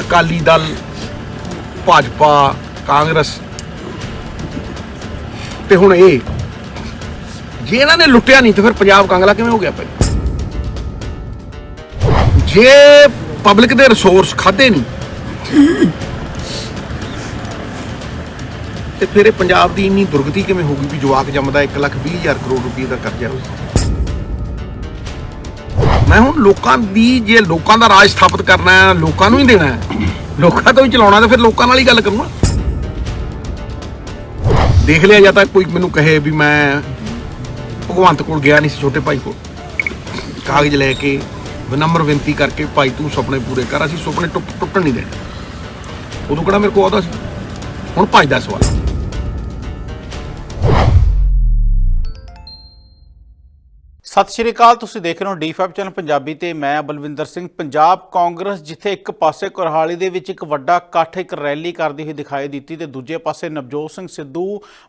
ਅਕਾਲੀ ਦਲ, ਭਾਜਪਾ, ਕਾਂਗਰਸ। ਤੇ ਹੁਣ ਇਹ, ਜੇ ਇਹਨਾਂ ਨੇ ਲੁੱਟਿਆ ਨਹੀਂ ਤੇ ਫਿਰ ਪੰਜਾਬ ਕਾਂਗਲਾ ਕਿਵੇਂ ਹੋ ਗਿਆ ਭਾਈ? ਜੇ ਪਬਲਿਕ ਦੇ ਰਿਸੋਰਸ ਖਾਦੇ ਨਹੀਂ, ਤੇ ਫਿਰ ਇਹ ਪੰਜਾਬ ਦੀ ਇੰਨੀ ਦੁਰਗਤੀ ਕਿਵੇਂ ਹੋਊਗੀ ਵੀ ਜਵਾਕ ਜੰਮਦਾ 1 ਲੱਖ 20 ਹਜ਼ਾਰ ਕਰੋੜ ਰੁਪਏ ਦਾ ਕਰਜ਼ਾ ਹੋਊ ਮੈਂ ਹੁਣ ਲੋਕਾਂ ਦੀ ਜੇ ਲੋਕਾਂ ਦਾ ਰਾਜ ਸਥਾਪਿਤ ਕਰਨਾ ਹੈ, ਲੋਕਾਂ ਨੂੰ ਹੀ ਦੇਣਾ ਹੈ, ਲੋਕਾਂ ਤੋਂ ਹੀ ਚਲਾਉਣਾ ਤਾਂ ਫਿਰ ਲੋਕਾਂ ਨਾਲ ਹੀ ਗੱਲ ਕਰੂੰਗਾ। ਦੇਖ ਲਿਆ ਜਾਂ ਤਾਂ ਕੋਈ ਮੈਨੂੰ ਕਹੇ ਵੀ ਮੈਂ ਭਗਵੰਤ ਕੋਲ ਗਿਆ ਨਹੀਂ ਸੀ, ਛੋਟੇ ਭਾਈ ਕੋਲ। ਕਾਗਜ਼ ਲੈ ਕੇ ਵਿਨਮਰ ਬੇਨਤੀ ਕਰਕੇ ਭਾਈ ਤੂੰ ਸੁਪਨੇ ਪੂਰੇ ਕਰ, ਅਸੀਂ ਸੁਪਨੇ ਟੁੱਟ ਟੁੱਟਣ ਨਹੀਂ ਦੇਣੇ। ਉਦੋਂ ਕਿਹੜਾ ਮੇਰੇ ਕੋਲ ਆਉਂਦਾ ਸੀ? ਹੁਣ ਭੱਜਦਾ ਸਵਾਲ। ਸਤਿ ਸ਼੍ਰੀ ਅਕਾਲ, ਤੁਸੀਂ ਦੇਖ ਰਹੇ ਹੋ ਡੀ5 ਚੈਨਲ ਪੰਜਾਬੀ ਤੇ ਮੈਂ ਬਲਵਿੰਦਰ ਸਿੰਘ। ਪੰਜਾਬ ਕਾਂਗਰਸ ਜਿੱਥੇ ਇੱਕ ਪਾਸੇ ਕੁਰਹਾਲੀ ਦੇ ਵਿੱਚ ਇੱਕ ਵੱਡਾ ਇਕੱਠ, ਇੱਕ ਰੈਲੀ ਕਰਦੀ ਹੋਈ ਦਿਖਾਈ ਦਿੱਤੀ ਤੇ ਦੂਜੇ ਪਾਸੇ ਨਵਜੋਤ ਸਿੰਘ ਸਿੱਧੂ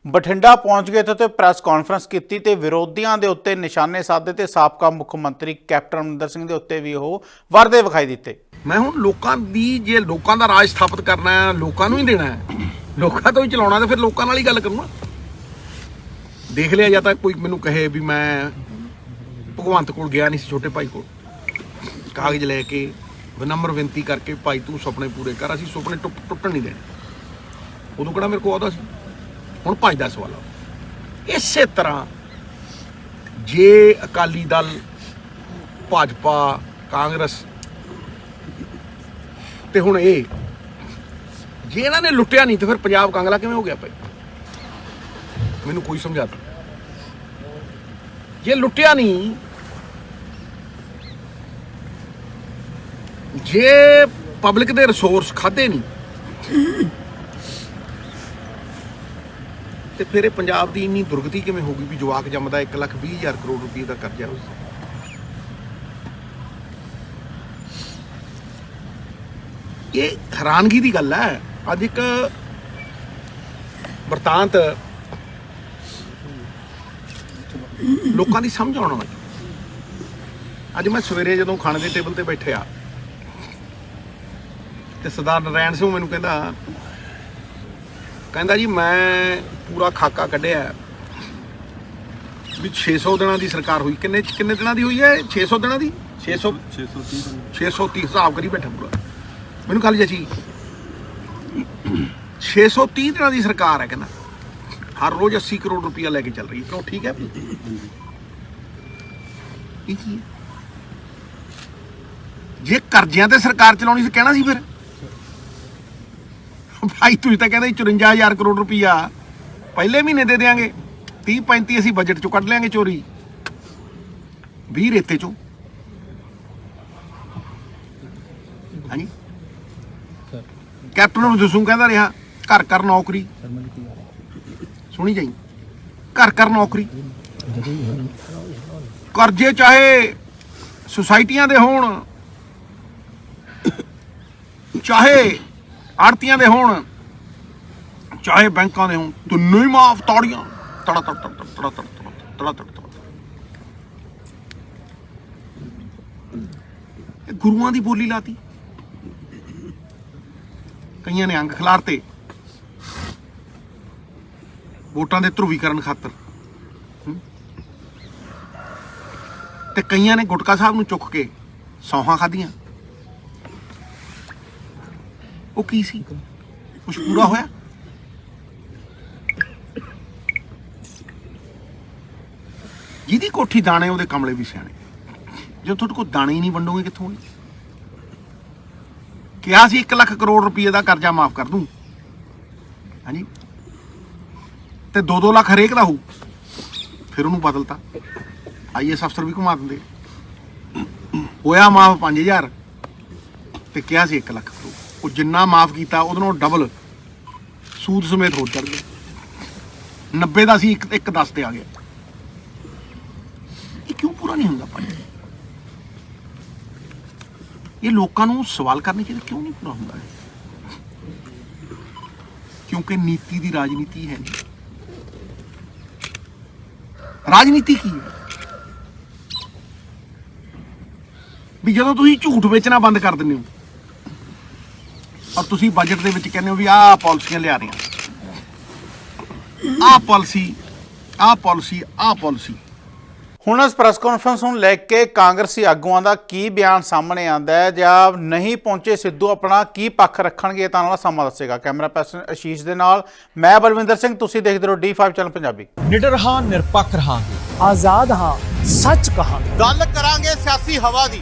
ਬਠਿੰਡਾ ਪਹੁੰਚ ਗਏ ਤੇ ਉੱਥੇ ਪ੍ਰੈਸ ਕਾਨਫਰੰਸ ਕੀਤੀ ਤੇ ਵਿਰੋਧੀਆਂ ਦੇ ਉੱਤੇ ਨਿਸ਼ਾਨੇ ਸਾਧੇ ਤੇ ਸਾਬਕਾ ਮੁੱਖ ਮੰਤਰੀ ਕੈਪਟਨ ਅਮਰਿੰਦਰ ਸਿੰਘ ਦੇ ਉੱਤੇ ਵੀ ਉਹ ਵਰਦੇ ਵਿਖਾਈ ਦਿੱਤੇ। ਮੈਂ ਹੁਣ ਲੋਕਾਂ ਦੀ ਜੇ ਲੋਕਾਂ ਦਾ ਰਾਜ ਸਥਾਪਿਤ ਕਰਨਾ ਹੈ, ਲੋਕਾਂ ਨੂੰ ਹੀ ਦੇਣਾ ਹੈ, ਲੋਕਾਂ ਤੋਂ ਹੀ ਚਲਾਉਣਾ ਤੇ ਫਿਰ ਲੋਕਾਂ ਨਾਲ ਹੀ ਗੱਲ ਕਰੂੰਗਾ ਦੇਖ ਲਿਆ ਜਾਂ ਤਾਂ ਕੋਈ ਮੈਨੂੰ ਕਹੇ ਵੀ ਮੈਂ ਭਗਵੰਤ ਕੋਲ ਗਿਆ ਨਹੀਂ ਸੀ, ਛੋਟੇ ਭਾਈ ਕੋਲ। ਕਾਗਜ਼ ਲੈ ਕੇ ਵਿਨਮਰ ਬੇਨਤੀ ਕਰਕੇ ਭਾਈ ਤੂੰ ਸੁਪਨੇ ਪੂਰੇ ਕਰ, ਅਸੀਂ ਸੁਪਨੇ ਟੁੱਟ, ਟੁੱਟਣ ਨਹੀਂ ਦੇਣੇ। ਉਦੋਂ ਕਿਹੜਾ ਮੇਰੇ ਕੋਲ ਆਉਂਦਾ ਸੀ? ਹੁਣ ਭੱਜਦਾ ਸਵਾਲ ਇਸੇ ਤਰ੍ਹਾਂ ਜੇ ਅਕਾਲੀ ਦਲ, ਭਾਜਪਾ, ਕਾਂਗਰਸ ਤੇ ਹੁਣ ਇਹ, ਜੇ ਇਹਨਾਂ ਨੇ ਲੁੱਟਿਆ ਨਹੀਂ ਤੇ ਫਿਰ ਪੰਜਾਬ ਕਾਂਗਲਾ ਕਿਵੇਂ ਹੋ ਗਿਆ ਭਾਈ? ਮੈਨੂੰ ਕੋਈ ਸਮਝਾ ਦੇ ਜੇ ਲੁੱਟਿਆ ਨਹੀਂ, ਜੇ ਪਬਲਿਕ ਦੇ ਰਿਸੋਰਸ ਖਾਦੇ ਨਹੀਂ, ਤੇ ਫਿਰ ਇਹ ਪੰਜਾਬ ਦੀ ਇੰਨੀ ਦੁਰਗਤੀ ਕਿਵੇਂ ਹੋ ਗਈ ਵੀ ਜਵਾਕ ਜੰਮਦਾ 1 ਲੱਖ 20 ਹਜ਼ਾਰ ਕਰੋੜ ਰੁਪਏ ਦਾ ਕਰਜ਼ਾ ਹੋਊ ਇਹ ਹੈਰਾਨਗੀ ਦੀ ਗੱਲ ਹੈ। ਅੱਜ ਇੱਕ ਵਰਤਾਂਤ ਲੋਕਾਂ ਦੀ ਸਮਝ ਆਉਣ ਵਾਲੀ। ਅੱਜ ਮੈਂ ਸਵੇਰੇ ਜਦੋਂ ਖਾਣੇ ਦੇ ਟੇਬਲ ਤੇ ਬੈਠਿਆ ਤੇ ਸਰਦਾਰ ਨਰੈਣ ਸਿੰਘ ਮੈਨੂੰ ਕਹਿੰਦਾ ਕਹਿੰਦਾ ਜੀ ਮੈਂ ਪੂਰਾ ਖਾਕਾ ਕੱਢਿਆ ਵੀ 600 ਦਿਨਾਂ ਦੀ ਸਰਕਾਰ ਹੋਈ। ਕਿੰਨੇ ਕਿੰਨੇ ਦਿਨਾਂ ਦੀ ਹੋਈ ਹੈ 600 ਦਿਨਾਂ ਦੀ? 600 630 630 ਹਿਸਾਬ ਕਰੀ ਬੈਠਾ ਪੂਰਾ। ਮੈਨੂੰ ਕੱਲ ਜਚੀ 630 ਦਿਨਾਂ ਦੀ ਸਰਕਾਰ ਹੈ ਕਹਿੰਦਾ। ਹਰ ਰੋਜ਼ 80 ਕਰੋੜ ਰੁਪਇਆ ਲੈ ਕੇ ਚੱਲ ਰਹੀ ਹੈ। ਕਿਉਂ? ਠੀਕ ਹੈ? ਇਹ ਕੀ ਹੈ? ਜੇ ਕਰਜ਼ਿਆਂ ਤੇ ਸਰਕਾਰ ਚਲਾਉਣੀ ਸੀ ਕਹਿਣਾ ਸੀ ਫਿਰ? ਭਾਈ ਤੁਸੀਂ ਤਾਂ ਕਹਿੰਦੇ 54000 ਕਰੋੜ ਰੁਪਇਆ। ਪਹਿਲੇ ਮਹੀਨੇ ਦੇ ਦੇਾਂਗੇ 30 35 ਅਸੀਂ ਬਜਟ ਚੋਂ ਕੱਢ ਲਿਆਂਗੇ ਚੋਰੀ। 20 ਰੇਤੇ ਚੋਂ। ਹਾਂਜੀ? ਕੈਪਟਨ ਨੂੰ ਦਸੂ ਕਹਿੰਦਾ ਰਿਹਾ ਘਰ ਘਰ ਨੌਕਰੀ। ਸੁਣੀ ਜਾਈ। ਘਰ ਘਰ ਨੌਕਰੀ। ਕਰਜ਼ੇ ਚਾਹੇ ਸੁਸਾਇਟੀਆਂ ਦੇ ਹੋਣ, ਚਾਹੇ ਆੜਤੀਆਂ ਦੇ ਹੋਣ, ਚਾਹੇ ਬੈਂਕਾਂ ਦੇ ਹੋਣ, ਤਿੰਨੋਂ ਹੀ ਮਾਫ ਤਾੜੀਆਂ। ਤੜਾ ਤੜ ਤੜ ਤੜਾ ਤੜ ਤੜਾ ਤੜ ਗੁਰੂਆਂ ਦੀ ਬੋਲੀ ਲਾਤੀ। ਕਈਆਂ ਨੇ ਅੰਗ ਖਿਲਾਰਤੇ। ਵੋਟਾਂ ਦੇ ਧਰੂਵੀਕਰਨ ਖਾਤਰ। ਹਮ? ਤੇ ਕਈਆਂ ਨੇ ਗੁਟਕਾ ਸਾਹਿਬ ਨੂੰ ਚੁੱਕ ਕੇ ਸੌਹਾਂ ਖਾਧੀਆਂ। ਉਹ ਕੀ ਸੀ? ਕੁਝ ਪੂਰਾ ਹੋਇਆ? ਜਿਹਦੀ ਕੋਠੀ ਦਾਣੇ, ਉਹਦੇ ਕਮਲੇ ਵੀ ਸਿਆਣੇ। ਜੇ ਤੁਹਾਡੇ ਕੋਲ ਦਾਣੇ ਹੀ ਨਹੀਂ ਵੰਡੋਗੇ ਕਿੱਥੋਂ ਕਿਹਾ ਸੀ 1 ਲੱਖ ਕਰੋੜ ਰੁਪਏ ਦਾ ਕਰਜ਼ਾ ਮਾਫ ਕਰ ਦੂੰ। ਹਾਂਜੀ। ਤੇ 2-2 ਲੱਖ ਹਰੇਕ ਦਾ ਹੋਊ। ਫਿਰ ਉਹਨੂੰ ਬਦਲਤਾ। ਆਈਐਸ ਅਫਸਰ ਵੀ ਘੁਮਾ ਦਿੰਦੇ। ਹੋਇਆ ਮਾਫ 5000 ਤੇ ਕਿਹਾ ਸੀ 1 ਲੱਖ ਕਰੋ ਉਹ ਜਿੰਨਾ ਮਾਫ ਕੀਤਾ, ਉਹਦੇ ਨਾਲੋਂ ਡਬਲ ਸੂਦ ਸਮੇਤ ਹੋਰ ਚੜ ਗਿਆ 90 ਦਾ ਸੀ 1 ਇੱਕ 10 ਤੇ ਆ ਗਿਆ। ਇਹ ਕਿਉਂ ਪੂਰਾ ਨਹੀਂ ਹੁੰਦਾ ਭਾਈ? ਇਹ ਲੋਕਾਂ ਨੂੰ ਸਵਾਲ ਕਰਨੇ ਚਾਹੀਦੇ, ਕਿਉਂ ਨਹੀਂ ਪੂਰਾ ਹੁੰਦਾ ਕਿਉਂਕਿ ਨੀਤੀ ਦੀ ਰਾਜਨੀਤੀ ਹੈ ਰਾਜਨੀਤੀ ਕੀ ਹੈ? ਵੀ ਜਦੋਂ ਤੁਸੀਂ ਝੂਠ ਵੇਚਣਾ ਬੰਦ ਕਰ ਦਿੰਦੇ ਹੋ, ਔਰ ਤੁਸੀਂ ਬਜਟ ਦੇ ਵਿੱਚ ਕਹਿੰਦੇ ਹੋ ਵੀ ਆਹ ਪਾਲਿਸੀਆਂ ਲਿਆ ਰਹੇ ਆ ਆਹ ਪਾਲਿਸੀ ਆਹ ਪਾਲਿਸੀ ਆਹ ਪਾਲਿਸੀ ਹੁਣ ਇਸ ਪ੍ਰੈਸ ਕਾਨਫਰੰਸ ਨੂੰ ਲੈ ਕੇ ਕਾਂਗਰਸੀ ਆਗੂਆਂ ਦਾ ਕੀ ਬਿਆਨ ਸਾਹਮਣੇ ਆਂਦਾ ਹੈ ਜਾਂ ਨਹੀਂ ਪਹੁੰਚੇ ਸਿੱਧੂ ਆਪਣਾ ਕੀ ਪੱਖ ਰੱਖਣਗੇ ਇਹ ਤਾਂ ਨਾਲ ਸਮਾਂ ਦੱਸੇਗਾ। ਕੈਮਰਾ ਪਰਸਨ ਆਸ਼ੀਸ਼ ਦੇ ਨਾਲ ਮੈਂ ਬਲਵਿੰਦਰ ਸਿੰਘ ਤੁਸੀਂ ਦੇਖਦੇ ਰਹੋ D5 ਚੈਨਲ ਪੰਜਾਬੀ। ਨਿਡਰ ਹਾਂ ਨਿਰਪੱਖ ਰਹਾਂਗੇ। ਆਜ਼ਾਦ ਹਾਂ ਸੱਚ ਕਹਾਂਗੇ। ਗੱਲ ਕਰਾਂਗੇ ਸਿਆਸੀ ਹਵਾ ਦੀ।